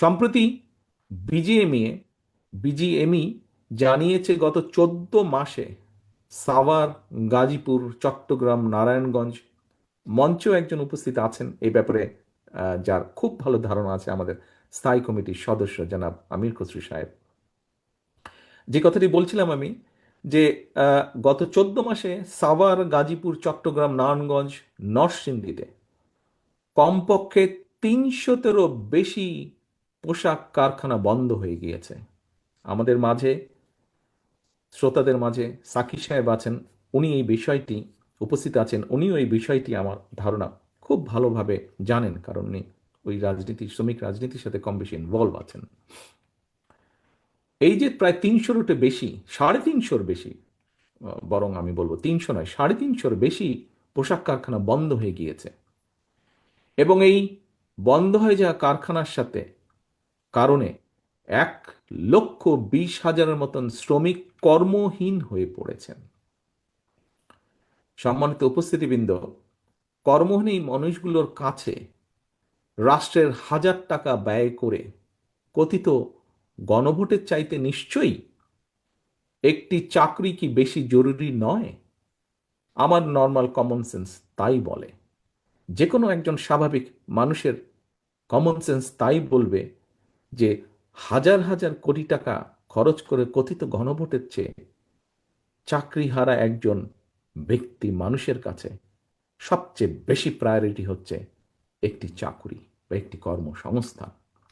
সম্প্রতি BGMA BGME জানিয়েছে গত চোদ্দ মাসে সাভার, গাজীপুর, চট্টগ্রাম, নারায়ণগঞ্জ মঞ্চেও একজন উপস্থিত আছেন। এই ব্যাপারে যার খুব ভালো ধারণা আছে আমাদের স্থায়ী কমিটির সদস্য জনাব আমির খসরু সাহেব। যে কথাটি বলছিলাম আমি, যে গত চোদ্দ মাসে সাভার, গাজীপুর, চট্টগ্রাম, নারায়ণগঞ্জ, নরসিংদীতে কমপক্ষে তিনশোতেরও বেশি পোশাক কারখানা বন্ধ হয়ে গিয়েছে। আমাদের মাঝে, শ্রোতাদের মাঝে সাকি সাহেব আছেন, উনি এই বিষয়টি উপস্থিত আছেন, উনিও এই বিষয়টি আমার ধারণা খুব ভালোভাবে জানেন, কারণ উনি ওই রাজনীতি, শ্রমিক রাজনীতির সাথে কম বেশি ইনভলভ আছেন। এই যে প্রায় তিনশোরও বেশি, সাড়ে তিনশোর বেশি, বরং আমি বলব তিনশো নয়, সাড়ে তিনশোর বেশি পোশাক কারখানা বন্ধ হয়ে গিয়েছে। এবং এই বন্ধ হয়ে যাওয়া কারখানার সাথে কারণে এক লক্ষ বিশ হাজারের মতন শ্রমিক কর্মহীন হয়ে পড়েছেন। সম্মানিত উপস্থিতিবৃন্দ, কর্মহীন মানুষগুলোর কাছে রাষ্ট্রের হাজার টাকা ব্যয় করে কথিত গণভোটের চাইতে নিশ্চয়ই একটি চাকরি কি বেশি জরুরি নয়? আমার নর্মাল কমন সেন্স তাই বলে। যে কোনো একজন স্বাভাবিক মানুষের কমন সেন্স তাই বলবে যে হাজার হাজার কোটি টাকা খরচ করে কথিত গণভোটের চেয়ে চাকরি হারা একজন ব্যক্তি মানুষের কাছে সবচেয়ে বেশি প্রায়োরিটি হচ্ছে একটি চাকরি বা একটি কর্মসংস্থান।